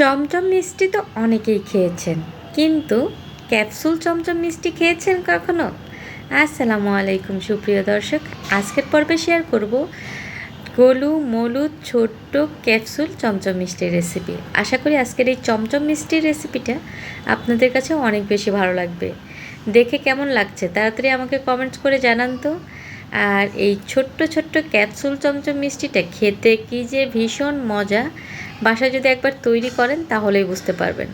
চমচম মিষ্টি তো অনেকেই খেয়েছেন। কিন্তু ক্যাপসুল চমচম মিষ্টি খেয়েছেন কখনো? আসসালামু আলাইকুম, সুপ্রিয় দর্শক। আজকের পর্বে শেয়ার করব গোলু মলু ছোট্ট ক্যাপসুল চমচম মিষ্টির রেসিপি আশা করি আজকের এই চমচম মিষ্টির রেসিপিটা আপনাদের কাছে অনেক বেশি ভালো লাগবে। দেখে কেমন লাগছে? তাড়াতাড়ি আমাকে কমেন্টস করে জানান তো। আর এই ছোট্ট ছোট্ট ক্যাপসুল চমচম মিষ্টিটা খেতে কি যে ভীষণ মজা। বাসায় যদি একবার তৈরি করেন, তাহলেই বুঝতে পারবেন।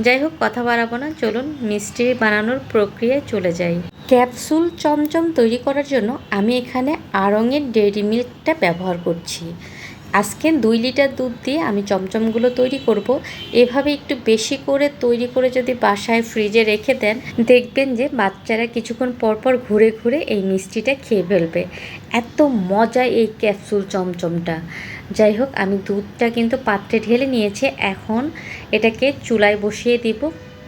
যাই হোক, কথা বাড়াবো না। চলুন, মিষ্টি বানানোর প্রক্রিয়ায় চলে যাই। ক্যাপসুল চমচম তৈরি করার জন্য আমি এখানে আড়ঙের ডেয়ারি মিল্কটা ব্যবহার করছি। আজকে দুই লিটার দুধ দিয়ে আমি চমচমগুলো তৈরি করব। এভাবে একটু বেশি করে তৈরি করে যদি বাসায় ফ্রিজে রেখে দেন, দেখবেন যে বাচ্চারা কিছুক্ষণ পরপর ঘুরে ঘুরে এই মিষ্টিটা খেয়ে ফেলবে। এত মজা এই ক্যাপসুল চমচমটা। যাই হোক, আমি দুধটা কিন্তু পাত্রে ঢেলে নিয়েছি। এখন এটাকে চুলায় বসিয়ে দিব।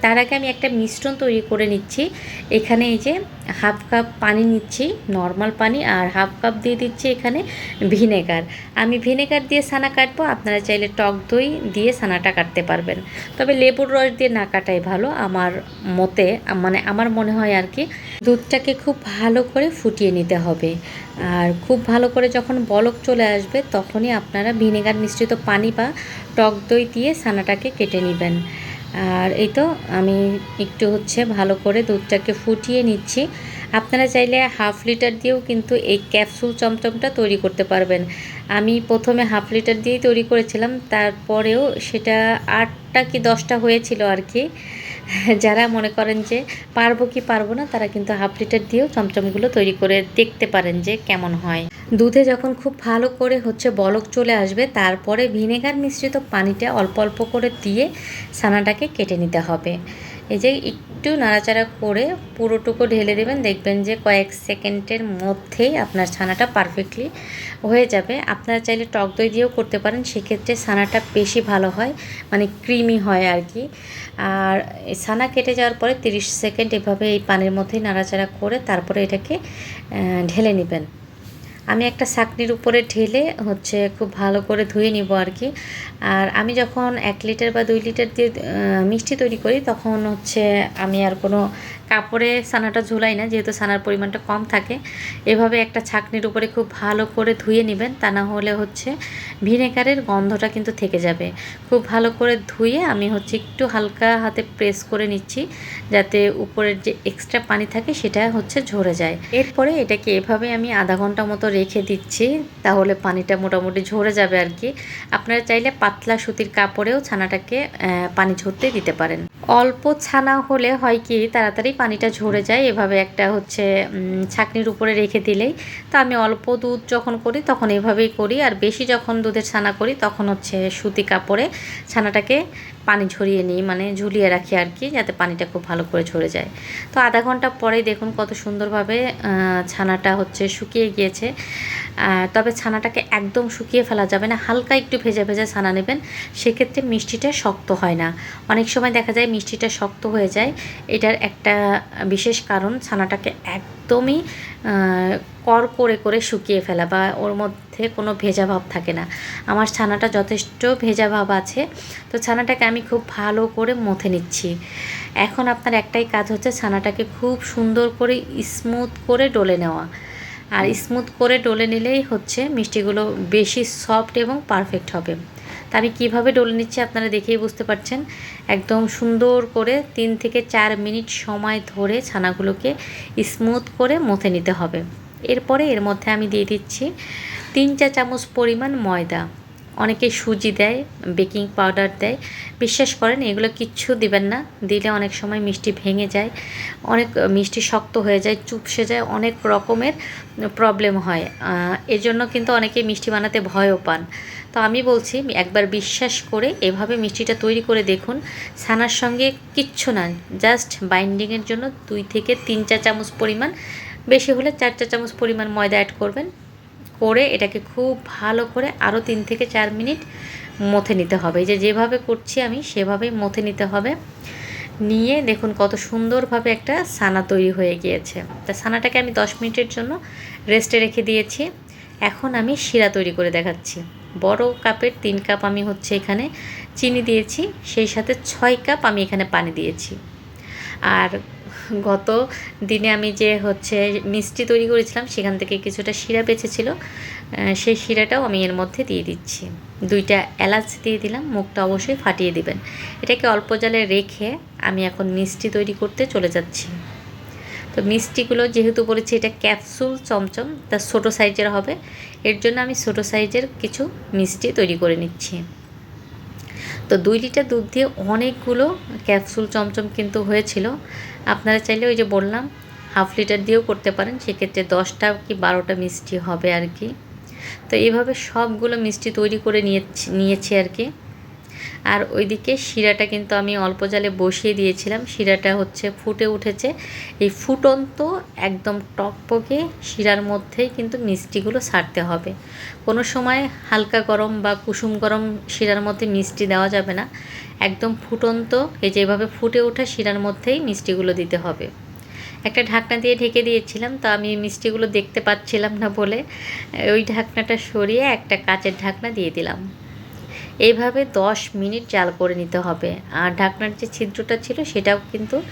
তার আগে আমি একটা মিশ্রণ তৈরি করে নিচ্ছি। এখানে এই যে হাফ কাপ পানি নিচ্ছি, নর্মাল পানি, আর হাফ কাপ দিয়ে দিচ্ছি এখানে ভিনেগার। আমি ভিনেগার দিয়ে সানা কাটবো, আপনারা চাইলে টক দই দিয়ে সানাটা কাটতে পারবেন। তবে লেবুর রস দিয়ে না কাটাই ভালো, আমার মতে মানে আমার মনে হয় আর কি, দুধটাকে খুব ভালো করে ফুটিয়ে নিতে হবে। আর খুব ভালো করে যখন বলক চলে আসবে, তখনই আপনারা ভিনেগার মিশ্রিত পানি বা টক দই দিয়ে সানাটাকে কেটে নেবেন। আর এই তো আমি একটু হচ্ছে ভালো করে দুধটাকে ফুটিয়ে নিচ্ছি। আপনারা চাইলে হাফ লিটার দিয়েও কিন্তু এই ক্যাপসুল চমচমটা তৈরি করতে পারবেন। আমি প্রথমে হাফ লিটার দিয়েই তৈরি করেছিলাম, তারপরেও সেটা আটটা কি দশটা হয়েছিল আর কি। যারা মনে করেন যে পারব কি পারব না, তারা কিন্তু হাফ লিটার দিয়েও চমচমগুলো তৈরি করে দেখতে পারেন যে কেমন হয়। দুধে যখন খুব ভালো করে হচ্ছে বলক চলে আসবে, তারপরে ভিনেগার মিশ্রিত পানিটা অল্প অল্প করে দিয়ে ছানাটাকে কেটে নিতে হবে। এই যে একটু নাড়াচাড়া করে পুরোটুকু ঢেলে দেবেন, দেখবেন যে কয়েক সেকেন্ডের মধ্যেই আপনার ছানাটা পারফেক্টলি হয়ে যাবে। আপনারা চাইলে টক দই দিয়েও করতে পারেন, সেক্ষেত্রে ছানাটা বেশি ভালো হয় মানে ক্রিমি হয় আর কি। আর ছানা কেটে যাওয়ার পরে 30 সেকেন্ড এভাবে এই পানির মধ্যেই নাড়াচাড়া করে তারপরে এটাকে ঢেলে নেবেন। আমি একটা ছাকনির উপরে ঢেলে হচ্ছে খুব ভালো করে ধুয়ে নিব আর কি। আর আমি যখন এক লিটার বা দুই লিটার দিয়ে মিষ্টি তৈরি করি, তখন হচ্ছে আমি আর কোনো কাপড়ে ছানাটা ঝোলাই না, যেহেতু ছানার পরিমাণটা কম থাকে। এভাবে একটা ছাকনির উপরে খুব ভালো করে ধুয়ে নেবেন, তা না হলে হচ্ছে ভিনেগারের গন্ধটা কিন্তু থেকে যাবে। খুব ভালো করে ধুয়ে আমি হচ্ছে একটু হালকা হাতে প্রেস করে নিচ্ছি, যাতে উপরের যে এক্সট্রা পানি থাকে সেটা হচ্ছে ঝরে যায়। এরপরে এটাকে এভাবে আমি আধা ঘণ্টা মতো রেখে দিচ্ছি, তাহলে পানিটা মোটামুটি ঝরে যাবে আর কি। আপনারা চাইলে পাতলা সুতির কাপড়েও ছানাটাকে পানি ঝরতে দিতে পারেন। অল্প ছানা হলে হয় কি, তাড়াতাড়ি পানিটা ঝরে যায়। এভাবে একটা হচ্ছে ছাকনির উপরে রেখে দিলেই। তা আমি অল্প দুধ যখন করি, তখন এভাবেই করি। আর বেশি যখন দুধের ছানা করি, তখন হচ্ছে সুতি কাপড়ে ছানাটাকে পানি ঝরিয়ে নিই মানে ঝুলিয়ে রাখি আর কি, যাতে পানিটা খুব ভালো করে ঝরে যায়। তো আধা ঘণ্টা পরে দেখুন কত সুন্দরভাবে ছানাটা হচ্ছে শুকিয়ে গিয়েছে। তবে ছানাটাকে একদম শুকিয়ে ফেলা যাবে না, হালকা একটু ভেজা ভেজা ছানা নেবেন, সেক্ষেত্রে মিষ্টিটা শক্ত হয় না। অনেক সময় দেখা যায় মিষ্টিটা শক্ত হয়ে যায়, এটার একটা বিশেষ কারণ, ছানাটাকে একদমই কর করে করে শুকিয়ে ফেলা বা ওর মধ্যে কোনো ভেজা ভাব থাকে না। আমার ছানাটা যথেষ্ট ভেজা ভাব আছে, তো ছানাটাকে আমি খুব ভালো করে মথে নিচ্ছি। এখন আপনার একটাই কাজ হচ্ছে ছানাটাকে খুব সুন্দর করে স্মুথ করে ডলে নেওয়া। আর স্মুথ করে ডলে নিলেই হচ্ছে মিষ্টিগুলো বেশি সফট এবং পারফেক্ট হবে। তা আমি কীভাবে ডলে নিচ্ছি আপনারা দেখেই বুঝতে পারছেন। একদম সুন্দর করে তিন থেকে চার মিনিট সময় ধরে ছানাগুলোকে স্মুথ করে মথে নিতে হবে। এরপরে এর মধ্যে আমি দিয়ে দিচ্ছি তিন চা চামচ পরিমাণ ময়দা। অনেকে সুজি দেয়, বেকিং পাউডার দেয়। বিশ্বাস করেন, এগুলো কিচ্ছু দিবেন না। দিলে অনেক সময় মিষ্টি ভেঙে যায়, অনেক মিষ্টি শক্ত হয়ে যায়, চুপসে যায়, অনেক রকমের প্রবলেম হয়। এজন্য কিন্তু অনেকে মিষ্টি বানাতে ভয়ও পান। তো আমি বলছি, একবার বিশ্বাস করে এভাবে মিষ্টিটা তৈরি করে দেখুন। ছানার সঙ্গে কিচ্ছু না, জাস্ট বাইন্ডিংয়ের জন্য দুই থেকে তিন চা চামচ পরিমাণ, বেশি হলে চার চা চামচ পরিমাণ ময়দা অ্যাড করবেন। করে এটাকে খুব ভালো করে আরও তিন থেকে চার মিনিট মথে নিতে হবে। যে যেভাবে করছি আমি, সেভাবেই মথে নিতে হবে। নিয়ে দেখুন কত সুন্দরভাবে একটা সানা তৈরি হয়ে গিয়েছে। তা সানাটাকে আমি দশ মিনিটের জন্য রেস্টে রেখে দিয়েছি। এখন আমি শিরা তৈরি করে দেখাচ্ছি। বড় কাপের তিন কাপ আমি হচ্ছে এখানে চিনি দিয়েছি, সেই সাথে ছয় কাপ আমি এখানে পানি দিয়েছি। আর গত দিনে আমি যে হচ্ছে মিষ্টি তৈরি করেছিলাম, সেখান থেকে কিছুটা শিরা বেঁচেছিল। সেই শিরাটাও আমি এর মধ্যে দিয়ে দিচ্ছি। দুইটা এলাচ দিয়ে দিলাম, মুখটা অবশ্যই ফাটিয়ে দিবেন। এটাকে অল্প জালে রেখে আমি এখন মিষ্টি তৈরি করতে চলে যাচ্ছি। তো মিষ্টিগুলো যেহেতু বলেছি, এটা ক্যাপসুল চমচম, তা ছোটো সাইজের হবে। এর জন্য আমি ছোটো সাইজের কিছু মিষ্টি তৈরি করে নিচ্ছি। তো দুই লিটার দুধ দিয়ে অনেকগুলো ক্যাপসুল চমচম কিন্তু হয়েছিল। আপনারা চাইলে ওই যে বললাম, হাফ লিটার দিয়েও করতে পারেন, সেক্ষেত্রে দশটা কি বারোটা মিষ্টি হবে আর কি। তো এইভাবে সবগুলো মিষ্টি তৈরি করে নিয়েছি নিয়েছি আর কি। আর ওইদিকে শিরাটা কিন্তু আমি অল্প জালে বসিয়ে দিয়েছিলাম। শিরাটা হচ্ছে ফুটে উঠেছে। এই ফুটন্ত একদম টকপকে শিরার মধ্যেই কিন্তু মিষ্টিগুলো ছাড়তে হবে। কোনো সময় হালকা গরম বা কুসুম গরম শিরার মধ্যে মিষ্টি দেওয়া যাবে না। একদম ফুটন্ত, এই যেভাবে ফুটে ওঠা শিরার মধ্যেই মিষ্টিগুলো দিতে হবে। একটা ঢাকনা দিয়ে ঢেকে দিয়েছিলাম, তো আমি মিষ্টিগুলো দেখতে পাচ্ছিলাম না বলে, ওই ঢাকনাটা সরিয়ে একটা কাচের ঢাকনা দিয়ে দিলাম। এইভাবে দশ মিনিট জাল করে নিতে হবে। আর ঢাকনার যে ছিদ্রটা ছিল সেটাও কিন্তু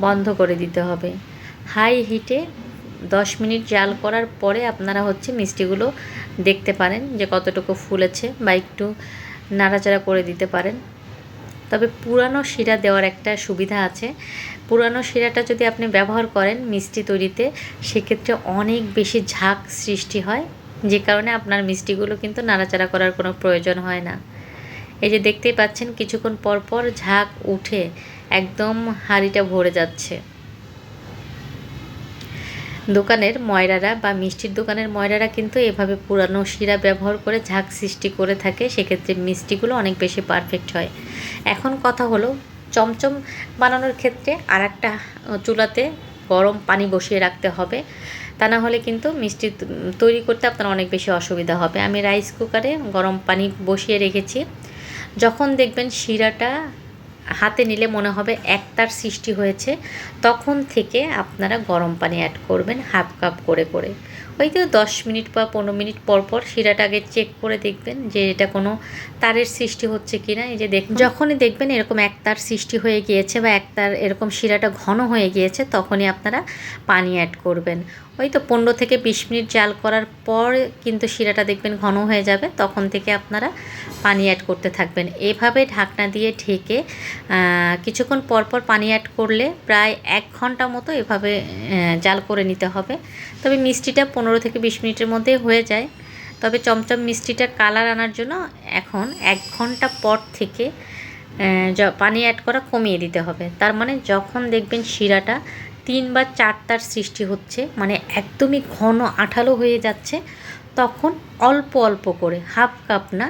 বন্ধ করে দিতে হবে। হাই হিটে দশ মিনিট জাল করার পরে আপনারা হচ্ছে মিষ্টিগুলো দেখতে পারেন যে কতটুকু ফুলেছে বা একটু নাড়াচাড়া করে দিতে পারেন। তবে পুরানো শিরা দেওয়ার একটা সুবিধা আছে। পুরানো শিরাটা যদি আপনি ব্যবহার করেন মিষ্টি তৈরিতে, সেক্ষেত্রে অনেক বেশি ঝাঁক সৃষ্টি হয়, যে কারণে আপনার মিষ্টিগুলো কিন্তু নাড়াচাড়া করার কোনো প্রয়োজন হয় না। এই যে দেখতেই পাচ্ছেন, কিছুক্ষণ পর পর ঝাঁক উঠে একদম হাঁড়িটা ভরে যাচ্ছে। দোকানের ময়রারা বা মিষ্টির দোকানের ময়রারা কিন্তু এভাবে পুরানো শিরা ব্যবহার করে ঝাঁক সৃষ্টি করে থাকে, সেক্ষেত্রে মিষ্টিগুলো অনেক বেশি পারফেক্ট হয়। এখন কথা হলো, চমচম বানানোর ক্ষেত্রে আর একটা চুলাতে গরম পানি বসিয়ে রাখতে হবে। তা না হলে কিন্তু মিষ্টি তৈরি করতে আপনার অনেক বেশি অসুবিধা হবে। আমি রাইস কুকারে গরম পানি বসিয়ে রেখেছি। যখন দেখবেন শিরাটা হাতে নিলে মনে হবে একতার সৃষ্টি হয়েছে, তখন থেকে আপনারা গরম পানি অ্যাড করবেন হাফ কাপ করে করে। ওই তো দশ মিনিট বা পনেরো মিনিট পর পর শিরাটা আগে চেক করে দেখবেন যে এটা কোনো তারের সৃষ্টি হচ্ছে কি না এই যে দেখ যখনই দেখবেন এরকম এক তার সৃষ্টি হয়ে গিয়েছে বা এক তার এরকম শিরাটা ঘন হয়ে গিয়েছে, তখনই আপনারা পানি অ্যাড করবেন। ওই তো পনেরো থেকে বিশ মিনিট জাল করার পর কিন্তু শিরাটা দেখবেন ঘন হয়ে যাবে, তখন থেকে আপনারা পানি অ্যাড করতে থাকবেন। এভাবে ঢাকনা দিয়ে ঢেকে কিছুক্ষণ পর পর পানি অ্যাড করলে প্রায় এক ঘণ্টা মতো এভাবে জাল করে নিতে হবে। তবে মিষ্টিটা পনেরো থেকে বিশ মিনিটের মধ্যে হয়ে যায়। তবে চমচম মিষ্টিটা কালার আনার জন্য এখন এক ঘণ্টা পর থেকে পানি অ্যাড করা কমিয়ে দিতে হবে। তার মানে যখন দেখবেন শিরাটা তিন বা চারটার সৃষ্টি হচ্ছে মানে একদমই ঘন আঠালো হয়ে যাচ্ছে, তখন অল্প অল্প করে, হাফ কাপ না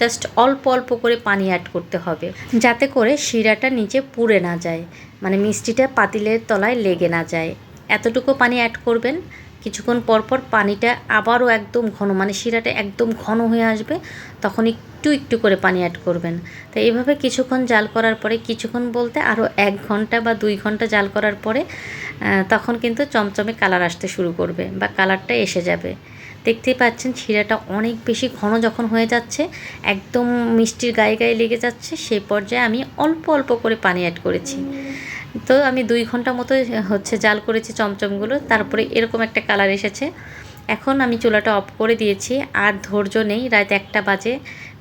জাস্ট অল্প অল্প করে পানি অ্যাড করতে হবে। যাতে করে শিরাটা নিচে পুড়ে না যায় মানে মিষ্টিটা পাতিলের তলায় লেগে না যায়। এতটুকু পানি অ্যাড করবেন কিছুক্ষণ পর পর পানিটা আবারও একদম ঘন মানে শিরাটা একদম ঘন হয়ে আসবে, তখন একটু একটু করে পানি অ্যাড করবেন। তো এইভাবে কিছুক্ষণ জাল করার পরে, কিছুক্ষণ বলতে আরও এক ঘণ্টা বা দুই ঘণ্টা জাল করার পরে তখন কিন্তু চমচমে কালার আসতে শুরু করবে বা কালারটা এসে যাবে। দেখতেই পাচ্ছেন শিরাটা অনেক বেশি ঘন যখন হয়ে যাচ্ছে, একদম মিষ্টির গায়ে গায়ে লেগে যাচ্ছে সেই পর্যায়ে আমি অল্প অল্প করে পানি অ্যাড করেছি। তো আমি দুই ঘণ্টা মতো হচ্ছে জাল করেছি চমচমগুলো, তারপরে এরকম একটা কালার এসেছে। এখন আমি চুলাটা অফ করে দিয়েছি, আর ধৈর্য নেই, রাত একটা বাজে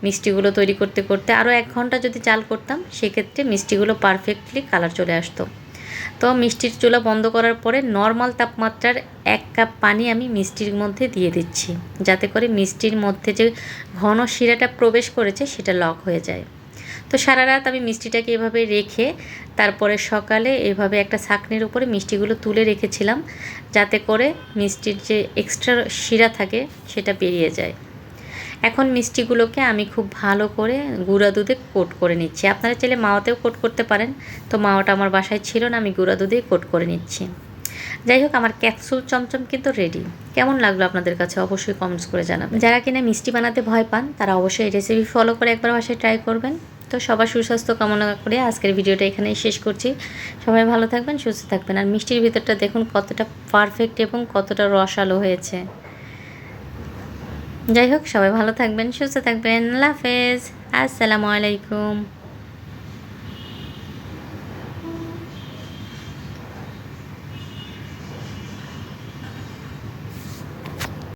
মিষ্টিগুলো তৈরি করতে করতে। আরও এক ঘণ্টা যদি জাল করতাম, সেক্ষেত্রে মিষ্টিগুলো পারফেক্টলি কালার চলে আসতো। তো মিষ্টির চুলা বন্ধ করার পরে নর্মাল তাপমাত্রার এক কাপ পানি আমি মিষ্টির মধ্যে দিয়ে দিচ্ছি, যাতে করে মিষ্টির মধ্যে যে ঘন শিরাটা প্রবেশ করেছে, সেটা লক হয়ে যায়। তো সারা রাত আমি মিষ্টিটাকে এভাবে রেখে তারপরে সকালে এভাবে একটা ছাকনির উপরে মিষ্টিগুলো তুলে রেখেছিলাম যাতে করে মিষ্টির যে এক্সট্রা শিরা থাকে সেটা বেরিয়ে যায়। এখন মিষ্টিগুলোকে আমি খুব ভালো করে গুঁড়া দুধে কোট করে নিচ্ছি। আপনারা চাইলে মাওয়াতেও কোট করতে পারেন। তো মাওয়াটা আমার বাসায় ছিল না, আমি গুঁড়া দুধেই কোট করে নিচ্ছি। যাই হোক, আমার ক্যাপসুল চমচম কিন্তু রেডি কেমন লাগল আপনাদের কাছে অবশ্যই কমেন্টস করে জানাবেন। যারা কিনা মিষ্টি বানাতে ভয় পান, তারা অবশ্যই রেসিপি ফলো করে একবার বাসায় ট্রাই করবেন। তো সবার সুস্বাস্থ্য কামনা করে আজকের ভিডিওটা এখানেই শেষ করছি। সবাই ভালো থাকবেন, সুস্থ থাকবেন। আর মিষ্টির ভিতরটা দেখুন কতটা পারফেক্ট এবং কতটা রসালো হয়েছে। যাই হোক, সবাই ভালো থাকবেন, সুস্থ থাকবেন। আল্লাহ হাফেজ। আসসালামু আলাইকুম।